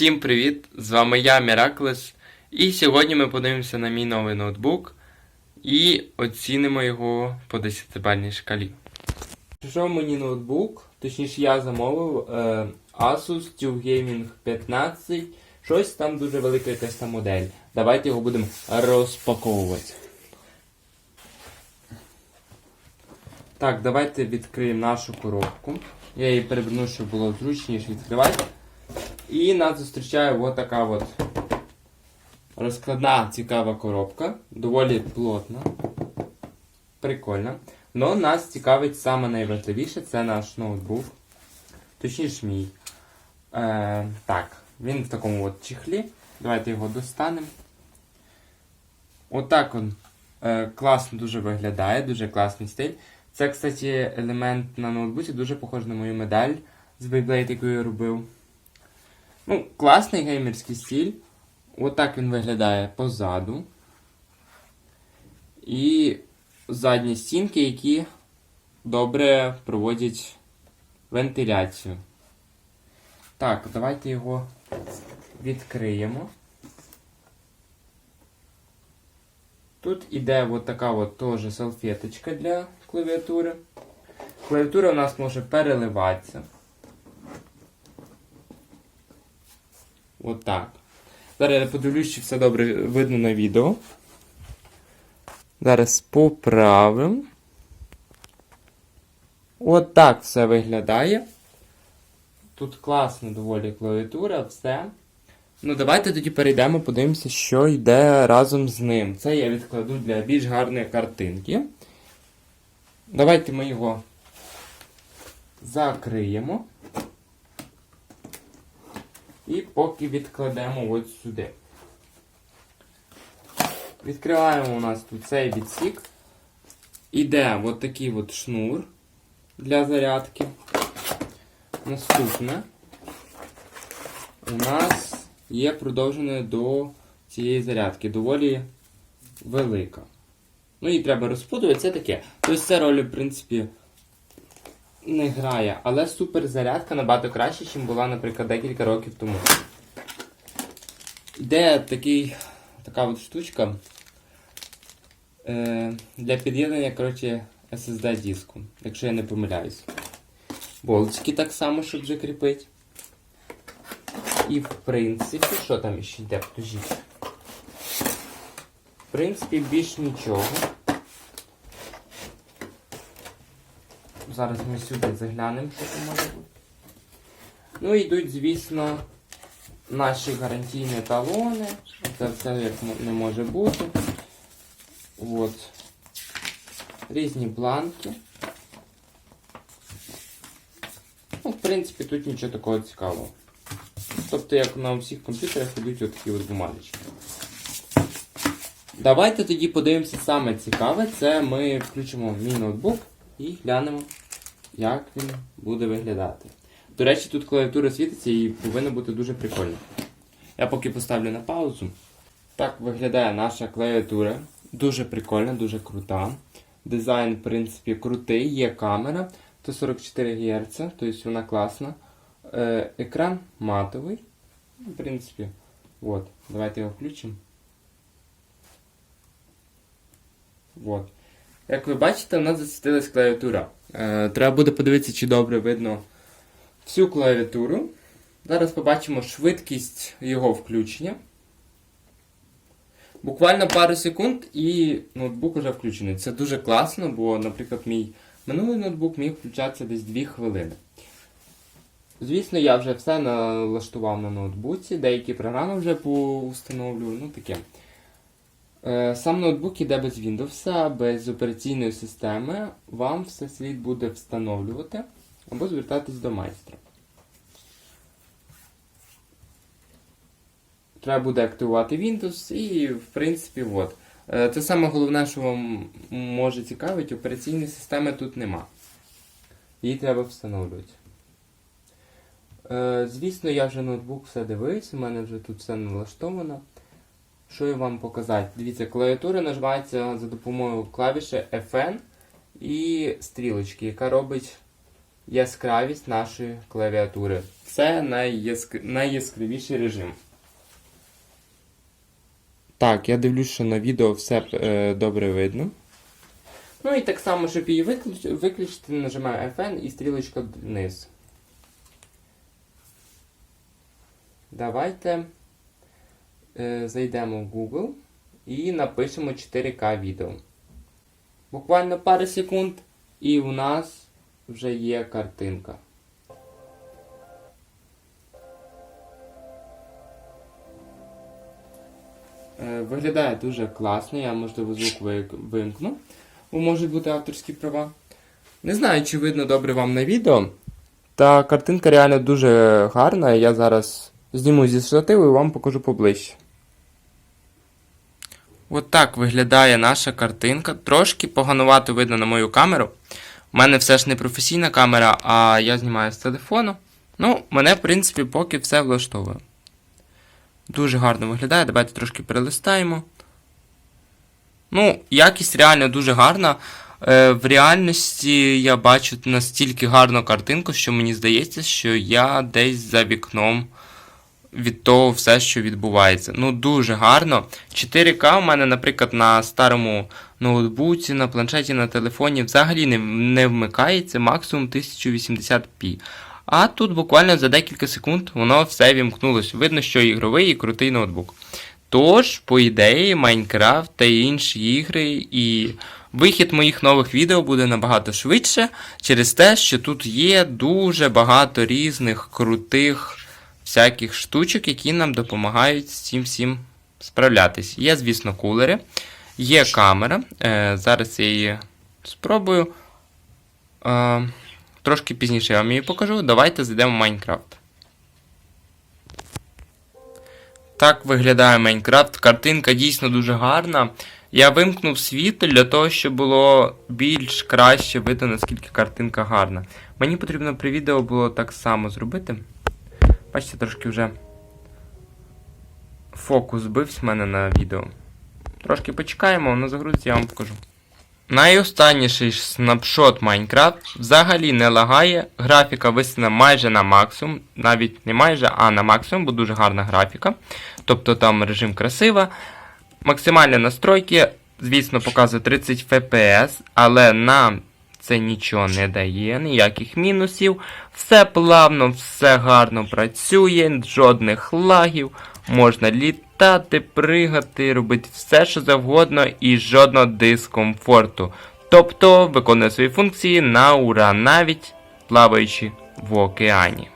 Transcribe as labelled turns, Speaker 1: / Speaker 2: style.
Speaker 1: Всім привіт! З вами я, Міраклес. І сьогодні ми подивимося на мій новий ноутбук і оцінимо його по 10-бальній шкалі. Прийшов мені ноутбук, точніше я замовив е, Asus TUF Gaming 15. Щось там дуже велика якась там модель. Давайте його будемо розпаковувати. Так, давайте відкриємо нашу коробку. Я її переверну, щоб було зручніше відкривати. І нас зустрічає от така от розкладна цікава коробка. Доволі плотна. Прикольна. Но нас цікавить саме найважливіше це наш ноутбук. Точніше мій. Е, так, він в такому от чехлі. Давайте його достанемо. Отак він е, класно дуже виглядає, дуже класний стиль. Це, кстати, елемент на ноутбуці дуже похожий на мою медаль з Beyblade, яку я робив. Ну, класний геймерський стиль. Отак він виглядає позаду. І задні стінки, які добре проводять вентиляцію. Так, давайте його відкриємо. Тут іде от така от теж салфеточка для клавіатури. Клавіатура у нас може переливатися. Отак. Зараз я подивлюсь, чи все добре видно на відео. Зараз поправимо. Отак все виглядає. Тут класна доволі клавіатура, все. Ну, давайте тоді перейдемо, подивимося, що йде разом з ним. Це я відкладу для більш гарної картинки. Давайте ми його закриємо. І поки відкладемо от сюди. Відкриваємо у нас тут цей відсік. Іде от такий от шнур для зарядки. Наступне у нас є продовжене до цієї зарядки. Доволі велика. Ну і треба розпутувати, це таке. Тобто це роль, в принципі, не грає, але суперзарядка набагато краще, ніж була, наприклад, декілька років тому. Йде такий, така от штучка е, для під'єднання коротше, SSD диску, якщо я не помиляюсь. Болтики так само, щоб закріпити. І в принципі, що там ще йде, покажіть. В принципі, більш нічого. Зараз ми сюди заглянемо, що там може бути. Ну, і йдуть, звісно, наші гарантійні талони. Це все як не може бути. От. Різні бланки. Ну, в принципі, тут нічого такого цікавого. Тобто, як на всіх комп'ютерах йдуть отакі от бумажечки. Давайте тоді подивимося саме цікаве. Це ми включимо мій ноутбук і глянемо, як він буде виглядати. До речі, тут клавіатура світиться і повинна бути дуже прикольно. Я поки поставлю на паузу. Так виглядає наша клавіатура. Дуже прикольна, дуже крута. Дизайн, в принципі, крутий, є камера 144 Гц, тобто вона класна. Е, екран матовий. В принципі, от. Давайте його включимо. От. Як ви бачите, у нас засвітилась клавіатура. Е, треба буде подивитися, чи добре видно всю клавіатуру. Зараз побачимо швидкість його включення. Буквально пару секунд і ноутбук вже включений. Це дуже класно, бо, наприклад, мій минулий ноутбук міг включатися десь 2 хвилини. Звісно, я вже все налаштував на ноутбуці, деякі програми вже установлював, ну таке. Е, Сам ноутбук іде без Windows, без операційної системи. Вам все слід буде встановлювати або звертатись до майстра. Треба буде активувати Windows і, в принципі, от. Е, Це саме головне, що вам може цікавити, операційної системи тут нема. Її треба встановлювати. Е, Звісно, я вже ноутбук все дивився, у мене вже тут все налаштовано. Що я вам показати? Дивіться, клавіатура наживається за допомогою клавіші FN і стрілочки, яка робить яскравість нашої клавіатури. Це найяск... найяскравіший режим. Так, я дивлюсь, що на відео все е, добре видно. Ну і так само, щоб її виключ... виключити, нажимаю FN і стрілочка вниз. Давайте зайдемо в Google і напишемо 4К відео. Буквально пару секунд, і у нас вже є картинка. Е, Виглядає дуже класно, я можливо звук вимкну, бо можуть бути авторські права. Не знаю, чи видно добре вам на відео. Та картинка реально дуже гарна. Я зараз зніму зі штативу і вам покажу поближче. От так виглядає наша картинка. Трошки поганувато видно на мою камеру. У мене все ж не професійна камера, а я знімаю з телефону. Ну, мене, в принципі, поки все влаштовує. Дуже гарно виглядає. Давайте трошки перелистаємо. Ну, якість реально дуже гарна. Е, в реальності я бачу настільки гарну картинку, що мені здається, що я десь за вікном від того все, що відбувається. Ну, дуже гарно. 4К у мене, наприклад, на старому ноутбуці, на планшеті, на телефоні взагалі не, не вмикається, максимум 1080p. А тут буквально за декілька секунд воно все вімкнулося. Видно, що ігровий і крутий ноутбук. Тож, по ідеї, Майнкрафт та інші ігри і вихід моїх нових відео буде набагато швидше через те, що тут є дуже багато різних крутих всяких штучок, які нам допомагають з цим всім справлятись. Є, звісно, кулери, є камера. Е, зараз я її спробую. Е, трошки пізніше я вам її покажу. Давайте зайдемо в Майнкрафт. Так виглядає Майнкрафт. Картинка дійсно дуже гарна. Я вимкнув світло для того, щоб було більш краще видно, наскільки картинка гарна. Мені потрібно при відео було так само зробити. Бачите, трошки вже фокус збився в мене на відео. Трошки почекаємо, воно загрузиться, я вам покажу. Найостанніший снапшот Майнкрафт взагалі не лагає. Графіка висена майже на максимум. Навіть не майже, а на максимум, бо дуже гарна графіка. Тобто там режим красива. Максимальні настройки, звісно, показує 30 FPS, але нам це нічого не дає, ніяких мінусів. Все плавно, все гарно працює, жодних лагів, можна літати, пригати, робити все, що завгодно, і жодного дискомфорту. Тобто виконує свої функції на ура, навіть плаваючи в океані.